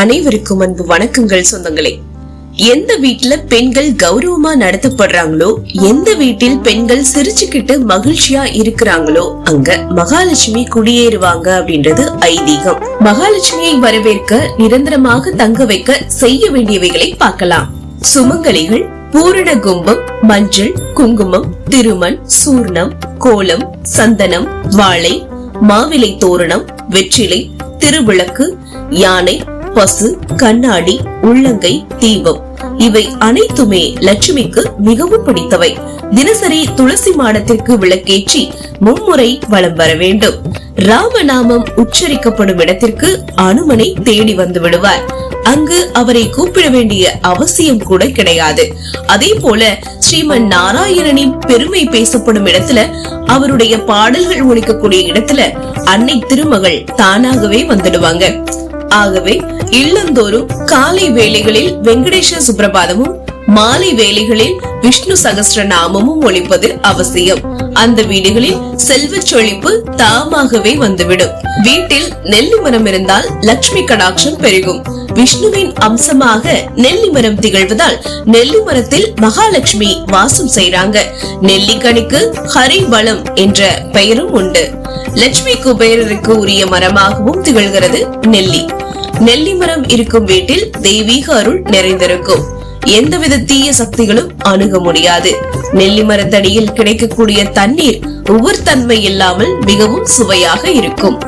அனைவருக்கும் அன்பு வணக்கங்கள் சொந்தங்களே. எந்த வீட்டுல பெண்கள் கௌரவமா நடத்தப்படுறாங்களோ எந்த வீட்டில் பெண்கள் சிரிச்சுக்கிட்டு மகிழ்ச்சியா இருக்கிறாங்களோ அங்க மகாலட்சுமி குடியேறுவாங்க அப்படின்றது ஐதீகம். மகாலட்சுமியை வரவேற்க நிரந்தரமாக தங்க வைக்க செய்ய வேண்டியவைகளை பார்க்கலாம். சுமங்கலிகள் பூரண கும்பம் மஞ்சள் குங்குமம் திருமண் சூர்ணம் கோலம் சந்தனம் வாழை மாவிலை தோரணம் வெற்றிலை திருவிளக்கு யானை பசு கண்ணாடி உள்ளங்கை தீபம். இவை அனைத்துமே லட்சுமிக்கு மிகவும் பிடித்தவை. தினசரி துளசி மாடத்திற்கு விளக்கேற்றி மும்முறை வலம் வர வேண்டும். ராமநாமம் உச்சரிக்கப்படும் இடத்திற்கு அனுமனை தேடி வந்து விடுவார். அங்கு அவரை கூப்பிட வேண்டிய அவசியம் கூட கிடையாது. அதே போல ஸ்ரீமன் நாராயணனின் பெருமை பேசப்படும் இடத்துல அவருடைய பாடல்கள் ஒழிக்கக்கூடிய இடத்துல அன்னை திருமகள் தானாகவே வந்துடுவாங்க. ஆகவே இல்லந்தோறும் காலை வேளைகளில் வெங்கடேஷ சுப்பிரபாதமும் மாலை வேளைகளில் விஷ்ணு சகஸ்ர நாமமும் ஒழிப்பது அவசியம். அந்த வீடுகளில் செல்வ செழிப்பு தாமாகவே வந்துவிடும். வீட்டில் நெல்லி மரம் இருந்தால் லட்சுமி கடாட்சம் பெருகும். விஷ்ணுவின் அம்சமாக நெல்லி மரம் திகழ்வதால் நெல்லி மரத்தில் மகாலட்சுமி வாசம் செய்யறாங்க நெல்லிக்கனிக்கு ஹரி பலம் என்ற பெயரும் உண்டு. லட்சுமி குபேரருக்கு உரிய மரமாகவும் திகழ்கிறது நெல்லி. நெல்லி மரம் இருக்கும் வீட்டில் தெய்வீக அருள் நிறைந்திருக்கும். எந்தவித தீய சக்திகளும் அணுக முடியாது. நெல்லி மரத்தடியில் கிடைக்கக்கூடிய தண்ணீர் உவர்த்தன்மை இல்லாமல் மிகவும் சுவையாக இருக்கும்.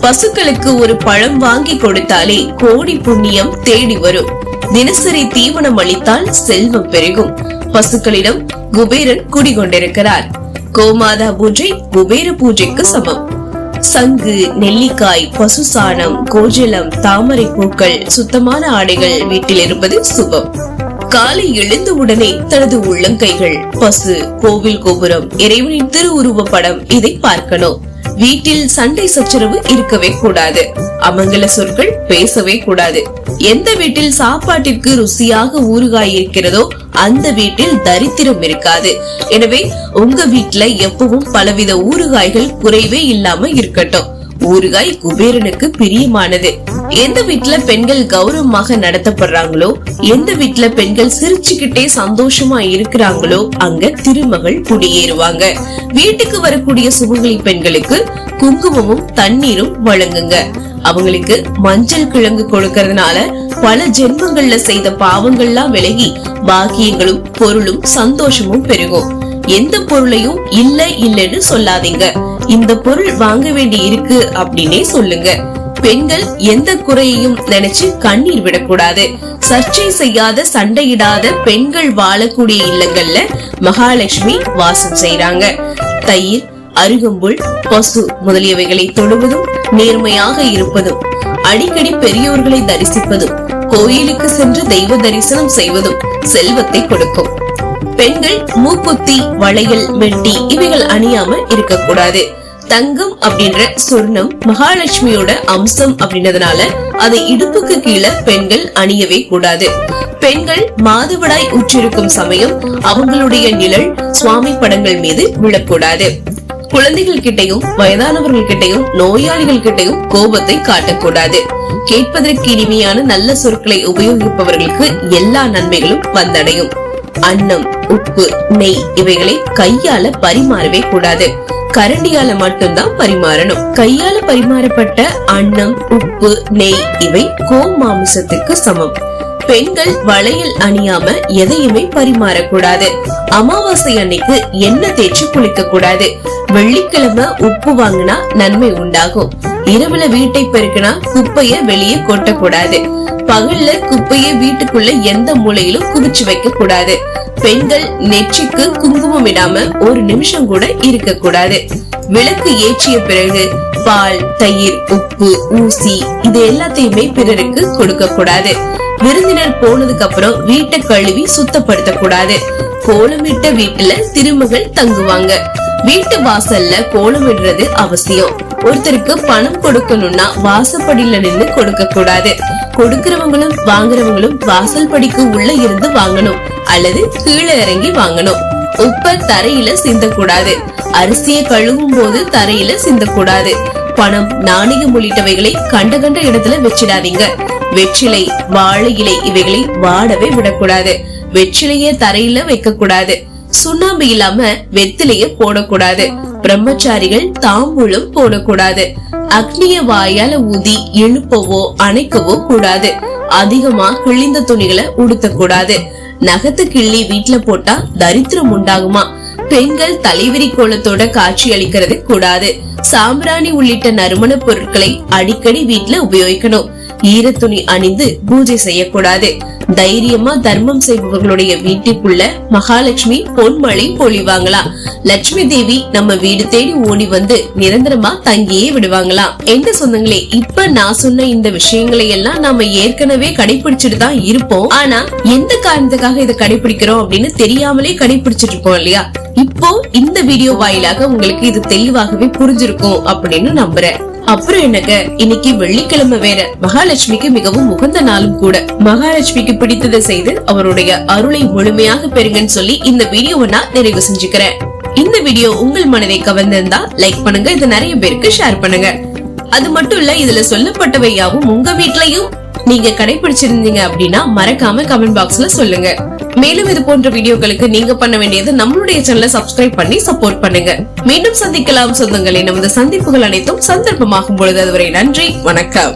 பசுக்களுக்கு ஒரு பழம் வாங்கி கொடுத்தாலே கோடி புண்ணியம் தேடி வரும். தினசரி தீவனம் அளித்தால் செல்வம் பெருகும். பசுக்களிடம் குபேரன் குடிகொண்டிருக்கிறார். கோமாதா பூஜை குபேர பூஜைக்கு சமம். சங்கு நெல்லிக்காய் பசு சாணம் கோஜலம் தாமரை பூக்கள் சுத்தமான ஆடைகள் வீட்டில் இருப்பது சுபம். காலை எழுந்த உடனே தனது உள்ளங்கைகள் பசு கோவில் கோபுரம் இறைவனின் திருவுருவ படம் இதை பார்க்கணும். வீட்டில் சண்டை சச்சரவு இருக்கவே கூடாது. அமங்கல சொற்கள் பேசவே கூடாது. எந்த வீட்டில் சாப்பாட்டிற்கு ருசியாக ஊறுகாய் இருக்கிறதோ அந்த வீட்டில் தரித்திரம் இருக்காது. எனவே உங்க வீட்டுல எப்பவும் பலவித ஊறுகாய்கள் குறைவே இல்லாம இருக்கட்டும். ஊறுகாய் குபேரனுக்கு பிரியமானது. எந்த வீட்டுல பெண்கள் கௌரவமாக நடத்தப்படுறாங்களோ எந்த வீட்டுல பெண்கள் சிரிச்சுக்கிட்டே சந்தோஷமா இருக்கிறாங்களோ அங்க திருமகள் குடியேறுவாங்க. வீட்டுக்கு வரக்கூடிய சுமங்கலி பெண்களுக்கு குங்குமமும் தண்ணீரும் வழங்குங்க. அவங்களுக்கு மஞ்சள் கிழங்கு கொடுக்கறதுனால பல ஜென்மங்கள்ல செய்த பாவங்கள்லாம் விலகி பாக்கியங்களும் பொருளும் சந்தோஷமும் பெருகும். எந்த பொருளையும் இல்ல இல்லன்னு சொல்லாதீங்க. இந்த பொருள் வாங்க வேண்டி இருக்கு அப்படின்னே சொல்லுங்க. பெண்கள் எந்த குறையையும் நினைச்சு கண்ணீர் விடக்கூடாது. சர்ச்சை செய்யாத சண்டையிடாத பெண்கள் வாழக்கூடிய இல்லங்கள்ல மகாலட்சுமி வாசம் செய்றாங்க. தயிர் அருகம்புல் பசு முதலியவைகளை தொடுவதும் நேர்மையாக இருப்பதும் அடிக்கடி பெரியோர்களை தரிசிப்பதும் கோயிலுக்கு சென்று தெய்வ தரிசனம் செய்வதும் செல்வத்தை கொடுக்கும். பெண்கள் மூக்குத்தி வளையல் வெட்டி இவைகள் அணியாம இருக்கக்கூடாது. தங்கம் அப்படின்ற சொர்ணம் மகாலட்சுமியோட அம்சம் அப்படின்றதுனால அதை இடுப்புக்கு கீழே பெண்கள் அணியவே கூடாது. பெண்கள் மாதவிடாய் உற்றிருக்கும் சமயம் அவங்களுடைய நிழல் சுவாமி படங்கள் மீது விழக்கூடாது. குழந்தைகள் கிட்டையும் வயதானவர்கள் கிட்டையும் நோயாளிகள் கிட்டையும் கோபத்தை காட்டக்கூடாது. கேட்பதற்கு இனிமையான நல்ல சொற்களை உபயோகிப்பவர்களுக்கு எல்லா நன்மைகளும் வந்தடையும். அன்னம் உப்பு நெய் இவைகளை கையால பரிமாறவே கூடாது. கரண்டியால மட்டும்தான் பரிமாறணும். கையால பரிமாறப்பட்ட அன்னம் உப்பு நெய் இவை கோ மாமிசத்துக்கு சமம். பெண்கள் வளையல் அணியாம எதையுமே பரிமாறக்கூடாது. அமாவாசை அன்னைக்கு எண்ணெய் தேய்ச்சி குளிக்க கூடாது. வெள்ளிக்கிழமை உப்பு வாங்கினா நன்மை உண்டாகும். இரவுல வீட்டை பெருக்கினா குப்பைய வெளியே கொட்டக்கூடாது. பகல்ல குப்பைய வீட்டுக்குள்ள எந்த மூலையிலும் குவிச்சு வைக்க கூடாது பெண்கள் நெற்றிக்கு குங்குமம் இடாம ஒரு நிமிஷம் கூட இருக்க கூடாது விளக்கு ஏற்றிய பிறகு பால் தயிர் உப்பு ஊசி இது எல்லாத்தையுமே பிறருக்கு கொடுக்க கூடாது விருந்தினர் போனதுக்கு அப்புறம் வீட்டை கழுவி சுத்தப்படுத்த கூடாது கோலமிட்ட வீட்டுல திருமகள் தங்குவாங்க. வீட்டு வாசல்ல கோலமிடுறது அவசியம். ஒருத்தருக்கு பணம் கொடுக்கணும்னா வாசப்படியில நின்னு கொடுக்க கூடாது கொடுக்கிறவங்களும் வாங்குறவங்களும் வாசல் படிக்கு உள்ள இருந்து வாங்கணும். அல்லது கீழே இறங்கி வாங்கணும். உப்ப தரையில சிந்தக்கூடாது. அரிசியை கழுவும் போது தரையில சிந்தக்கூடாது. பணம் நாணயம் உள்ளிட்டவைகளை கண்ட கண்ட இடத்துல வச்சிடாதீங்க. வெற்றிலை வாழை இலை இவைகளை வாடவே விடக்கூடாது. வெற்றிலைய தரையில வைக்க கூடாது சுண்ணாம்பு இல்லாம வெத்திலைய போடக்கூடாது. பிரம்மச்சாரிகள் தாம்பூலம் போடக்கூடாது. அக்னிய வாயால ஊதி எழுப்பவோ அணைக்கவோ கூடாது. அதிகமா கிழிந்த துணிகளை உடுத்த கூடாது நகத்து கிள்ளி வீட்டுல போட்டா தரித்திரம் உண்டாகுமா? பெண்கள் தலைவிரி கோலத்தோட காட்சி அளிக்கிறது கூடாது. சாம்பிராணி உள்ளிட்ட நறுமண பொருட்களை அடிக்கடி வீட்டுல உபயோகிக்கணும். ஈரத்துணி அணிந்து பூஜை செய்யக்கூடாது. தைரியமா தர்மம் செய்பவர்களுடைய வீட்டுக்குள்ள மகாலட்சுமி பொன்மழை பொழிவாங்களாம் லட்சுமி தேவி நம்ம வீடு தேடி ஓடி வந்து நிரந்தரமா தங்கியே விடுவாங்களாம் எந்த சொந்தங்களே இப்ப நான் சொன்ன இந்த விஷயங்களை எல்லாம் நாம ஏற்கனவே கடைபிடிச்சிட்டு தான் இருப்போம். ஆனா எந்த காரணத்துக்காக இதை கடைபிடிக்கிறோம் அப்படின்னு தெரியாமலே கடைபிடிச்சிட்டு இருக்கோம் இல்லையா? இப்போ இந்த வீடியோ வாயிலாக உங்களுக்கு இது தெளிவாகவே புரிஞ்சிருக்கும் அப்படின்னு நம்புறேன். அப்புறம் என்னங்க? இன்னைக்கு வெள்ளிக்கிழமை வேற. மகாலட்சுமிக்கு மிகவும் உகந்த நாளும் கூட. மகாலட்சுமிக்கு பிடித்ததை செய்து அவருடைய அருளை முழுமையாக பெறுங்கன்னு சொல்லி இந்த வீடியோவை நான் நிறைவு செஞ்சுக்கிறேன். இந்த வீடியோ உங்கள் மனதை கவர்ந்திருந்தா லைக் பண்ணுங்க. இது நிறைய பேருக்கு ஷேர் பண்ணுங்க. அது மட்டும் இல்ல இதுல சொல்லப்பட்டவை யாவும் உங்க வீட்லயும் நீங்க கடைபிடிச்சிருந்தீங்க அப்படின்னா மறக்காம கமெண்ட் பாக்ஸ்ல சொல்லுங்க. மேலும் இது போன்ற வீடியோக்களுக்கு நீங்க பண்ண வேண்டியது நம்மளுடைய சேனலை சப்ஸ்கிரைப் பண்ணி சப்போர்ட் பண்ணுங்க. மீண்டும் சந்திக்கலாம் சொந்தங்களே. நமது சந்திப்புகள் அனைத்தும் சந்தர்ப்பமாகும் பொழுது அதுவரை நன்றி வணக்கம்.